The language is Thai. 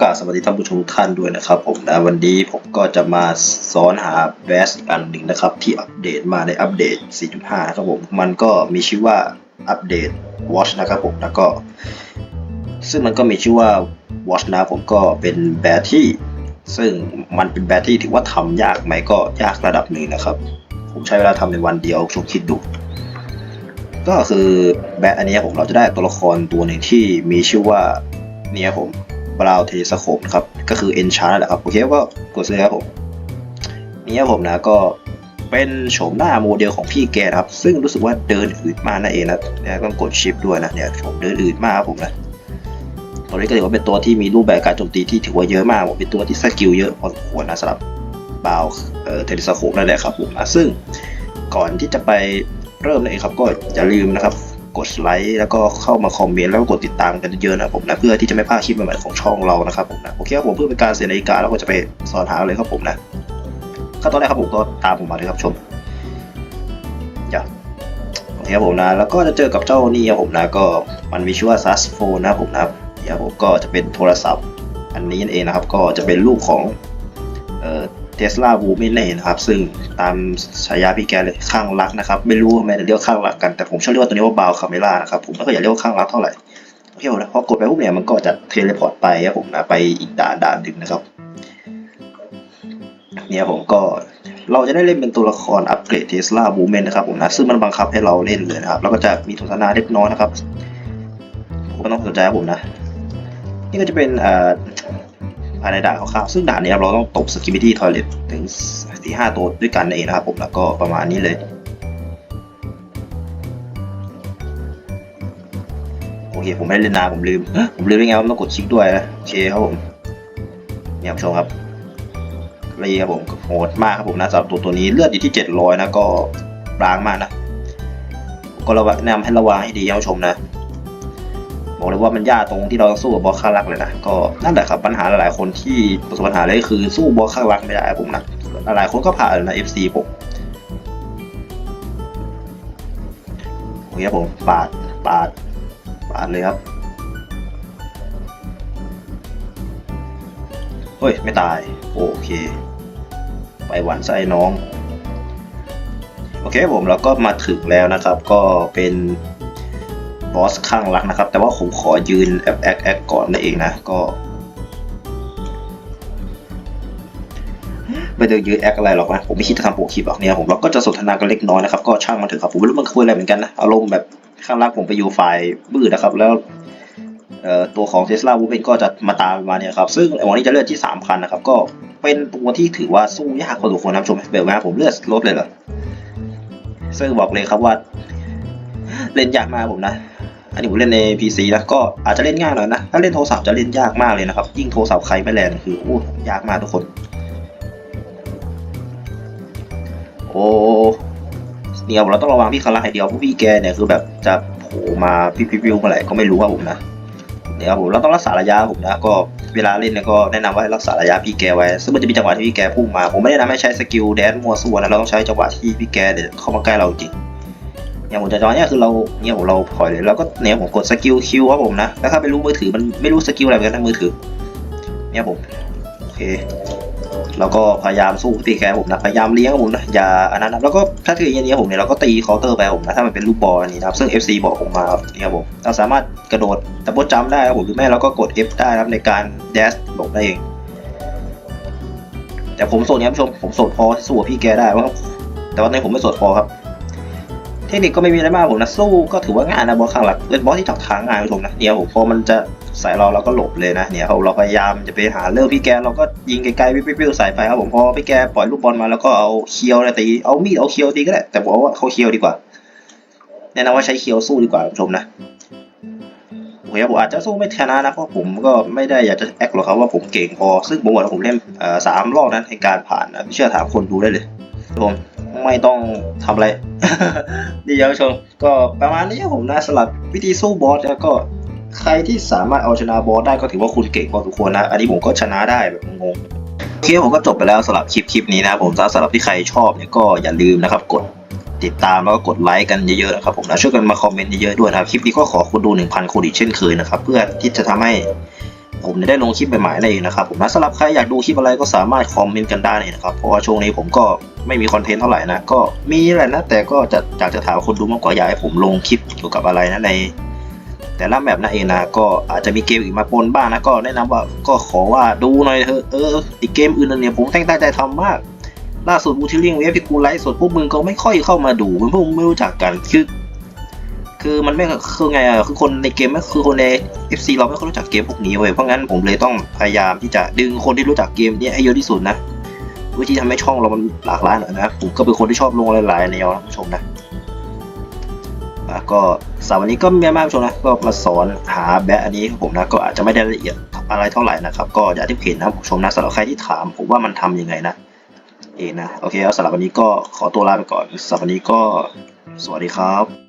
กราบสวัสดีท่านผู้ชมท่านด้วยนะครับผมนะวันนี้ผมก็จะมาสอนหาแบสอีกอันหนึ่งนะครับ ที่อัปเดตมาในอัปเดต 4.5 นะครับผมมันก็มีชื่อว่าอัปเดต Watch นะครับผมแล้วก็ ซึ่งมันก็มีชื่อว่า Watch นะผมก็เป็นแบสที่ ซึ่งมันเป็นแบสที่ถือว่าทำยากไหมก็ยากระดับหนึ่งนะครับ ผมใช้เวลาทำในวันเดียวชมคิดดู ก็คือแบทอันนี้ผมเราจะได้ตัวละครตัวหนึ่งที่มีชื่อว่าเนี่ยผม บราวเทสโคปนะครับ ก็คือเอนชาร์นั่นแหละครับ โอเคก็กดซื้อครับผมเนี่ยผมนะก็เป็นโฉมหน้าโมเดลของพี่แกนะครับ ซึ่งรู้สึกว่าเดินอืดมากนั่นเองนะเนี่ยต้องกดชิปด้วยนะเนี่ยผมเดินอืดมากครับผมนะตัวนี้ก็ถือว่าเป็นตัวที่มีรูปแบบการโจมตีที่ถือว่าเยอะมากผมเป็นตัวที่สกิลเยอะพอสมควรนะสำหรับบราวเอ่อเทเลสโคปนั่นแหละครับผมนะซึ่งก่อนที่จะไปเริ่มเลยครับก็อย่าลืมนะครับ กดไลค์แล้วก็เข้ามาคอมเมนต์แล้วก็กดติดตามกันเยอะๆนะผมนะเพื่อที่จะไม่พลาดคลิปใหม่ๆของช่องเรานะครับผมนะโอเคครับผมเพื่อเป็นการเสียนาฬิกาแล้วก็จะไปสอนหาเลยครับผมนะขั้นตอนแรกครับผมก็ตามผมมาเลยครับชมอย่าโอเคครับผมนะแล้วก็จะเจอกับเจ้านี่ครับผมนะก็มันมีชื่อว่าซัสโฟนนะครับผมนะครับนี่ครับผมก็จะเป็นโทรศัพท์ อันนี้นั่นเองนะครับ ก็จะเป็นรูปของ เทสลาบูไม่เล่นะครับ ซึ่งตามฉายาพี่แกเลยข้างรักนะครับ ไม่รู้ทำไมถึงเรียกข้างรักกันแต่ผมชอบเรียกว่าตัวนี้ว่าบาวคาเมล่านะครับผมไม่เคยอยากเรียกว่าข้างรักเท่าไหร่โอเคผมนะพอกดไปปุ๊บเนี่ยมันก็จะเทเลพอร์ตไปครับผมนะไปอีกด่านด่านหนึ่งนะครับ เนี่ยผมก็เราจะได้เล่นเป็นตัวละครอัปเกรดเทสลาบูเมนนะครับผมนะซึ่งมันบังคับให้เราเล่นเลยนะครับแล้วก็จะมีสนทนาเล็กน้อยนะครับผมก็ต้องสนใจครับผมนะ นี่ก็จะเป็นอ่อภายในด่านคร่าวๆซึ่งด่านนี้เราต้องตกสกิมิตี้ทอยเลทถึงสี่ห้าตัวด้วยกันเองนะครับผมแล้วก็ประมาณนี้เลยโอเคผมไม่ได้เล่นนาผมลืม ผมลืมได้ไงว่าต้องกดชิปด้วยนะโอเคครับผมเนี่ยผู้ชมครับเรีครับผมโหดมากครับผมนะสำหรับตัวตัวนี้เลือดอยู่ที่เจ็ดร้อยนะก็บางมากนะ ก็ระวังแนะนำให้ระวังให้ดีครับผู้ชมนะ บอกเลยว่ามันยากตรงที่เราต้องสู้กับบอสข้างรักเลยนะก็นั่นแหละครับปัญหาหลายๆคนที่ประสบปัญหาเลยคือสู้บอสข้างรักไม่ได้ผมนะหลายๆคนก็ผ่านนะ FC ผมโอเคผมปาดปาดปาดเลยครับเฮ้ย ไม่ตาย โอเค ไปหวันไส้น้อง โอเคผมแล้วก็มาถึงแล้วนะครับ ก็เป็น บอสข้างรักนะครับ แต่ว่าผมขอยืนแอคแอคแอคก่อนนั่นเองนะ ก็ ไม่ได้ยืนแอคอะไรหรอกนะ ผมไม่คิดจะทำโปรคลิปหรอกเนี่ยผมเราก็จะสนทนากันเล็กน้อยนะครับ ก็ช่างมันเถอะครับ ผมไม่รู้มันคุยอะไรเหมือนกันนะ อารมณ์แบบข้างรักผมไปอยู่ฝ่ายบื้อนะครับ แล้วตัวของเทสลาวูเนก็จะมาตามมาเนี่ยครับ ซึ่งวันนี้จะเลือดที่สามพันนะครับ ก็เป็นตัวที่ถือว่าสู้ยากพอสมควรนะชมแบบว่าผมเลือดลดเลยเหรอซึ่งบอกเลยครับว่า เล่นยากมากผมนะ อันนี้ผมเล่นใน PC นะก็อาจจะเล่นง่ายหน่อยนะ ถ้าเล่นโทรศัพท์จะเล่นยากมากเลยนะครับ ยิ่งโทรศัพท์ใครไม่แรงคือโอ้ยากมากทุกคน โอ้เนี่ยเราต้องระวังพี่คาร่าให้เดียวเพราะพี่แกเนี่ยคือแบบจะโผล่มาพิพิวิวเมื่อไหร่ก็ไม่รู้ครับผมนะเนี่ยครับผมเราต้องรักษาระยะผมนะก็เวลาเล่นเนี่ยก็แนะนำว่าให้รักษาระยะพี่แกไว้ซึ่งมันจะมีจังหวะที่พี่แกพุ่งมาผมไม่ได้แนะนำให้ใช้สกิลแดนมัวส่วนนะเราต้องใช้จังหวะที่พี่แกเนี่ยเข้ามาใกล้เราจริง อย่างผมจะจอเนี่ยคือเราเนี่ยผมเราถอยเลยแล้วก็เนี่ยผมกดสกิลคิวครับผมนะแล้วถ้าไม่รู้มือถือมันไม่รู้สกิลอะไรเหมือนกันนะมือถือ เนี่ยผมโอเคแล้วก็พยายามสู้ตีแกผมนะพยายามเลี้ยงผมนะอย่าอันนั้นนะแล้วก็ถ้าถืออย่างนี้ผมเนี่ยเราก็ตีเคาน์เตอร์ไปผมนะถ้ามันเป็นลูกบอลนนี้นะครับซึ่ง FC บอกผมมาครับเนี่ยผมเราสามารถกระโดดดับเบิลจัมป์ได้ครับผมหรือไม่เราก็กด F ได้ครับในการแดชหลบได้เองแต่ผมโสดเนี่ยผู้ชมผมโสดพอสู้พี่แกได้ว่าแต่ว่าในผมไม่โสดพอครับ เทคนิคก็ไม่มีอะไรมากผมนะสู้ก็ถือว่าง่ายนะบอสข้างหลักเป็นบอสที่จับทางง่ายผมนะเนี่ยผมพอมันจะใส่เราเราก็หลบเลยนะเนี่ยเราพยายามจะไปหาเรื่องพี่แกเราก็ยิงไกลๆวิวๆใส่ไปครับผมพอพี่แกปล่อยลูกบอลมาแล้วก็เอาเคียวอะไรตีเอามีดเอาเคียวตีก็ได้แต่บอกว่าเขาเคียวดีกว่าแนะนำว่าใช้เคียวสู้ดีกว่าคุณผู้ชมนะโอเคผมอาจจะสู้ไม่ชนะนะเพราะผมก็ไม่ได้อยากจะแอคหรอกครับว่าผมเก่งพอซึ่งผมบอกว่าผมเล่นสามรอบนั้นในการผ่านนะไม่เชื่อถามคนดูได้เลยครับผม ไม่ต้องทำอะไรดีครับผู้ชมก็ประมาณนี้ครับผมนะสลับวิธีสู้บอสแล้วก็ใครที่สามารถเอาชนะบอสได้ก็ถือว่าคุณเก่งพอสมควรนะ อันนี้ผมก็ชนะได้แบบงงๆโอเคผมก็จบไปแล้วสำหรับคลิปคลิปนี้นะผมสำหรับที่ใครชอบเนี่ยก็อย่าลืมนะครับ กดติดตามแล้วก็กดไลค์กันเยอะๆนะครับผมนะช่วยกันมาคอมเมนต์เยอะๆด้วยนะครับคลิปนี้ก็ขอคุณดู 1,000คนอีกเช่นเคยนะครับเพื่อที่จะทำให้ ผมได้ลงคลิปใหม่ๆนั่นเองนะครับผมนะสำหรับใครอยากดูคลิปอะไรก็สามารถคอมเมนต์กันได้เลยนะครับเพราะว่าช่วงนี้ผมก็ไม่มีคอนเทนต์เท่าไหร่นะก็มีแหละนะแต่ก็จะอยากจะถามคนดูมากกว่าอยากให้ผมลงคลิปเกี่ยวกับอะไรนะใน แต่ละแบบนั่นเองนะก็อาจจะมีเกมอื่นมาปนบ้างนะก็แนะนำว่าก็ขอว่าดูหน่อยเถอะเอออีกเกมอื่นเนี่ยผมตั้งใจทำมากล่าสุดบูทิลลิงเวฟที่กูไลฟ์สดพวกมึงก็ไม่ค่อยเข้ามาดูมันพวกมึงไม่รู้จักกันคือ คือมันไม่คือไงอะคือคนในเกมไม่คือคนใน FC เราไม่ค่อยรู้จักเกมพวกนี้เว้ยเพราะงั้นผมเลยต้องพยายามที่จะดึงคนที่รู้จักเกมนี้ให้เยอะที่สุดนะวิธีทำให้ช่องเรามันหลากหลายหน่อยนะผมก็เป็นคนที่ชอบลงหลายๆแนวนะผู้ชมนะก็สำหรับวันนี้ก็มีมากผู้ชมนะก็มาสอนหาแบะอันนี้ผมนะก็อาจจะไม่ได้ละเอียดอะไรเท่าไหร่นะครับก็อย่าที่เห็นนะผู้ชมนะสำหรับใครที่ถามผมว่ามันทำยังไงนะเองนะโอเคแล้วสำหรับวันนี้ก็ขอตัวลาไปก่อนสำหรับวันนี้ก็สวัสดีครับ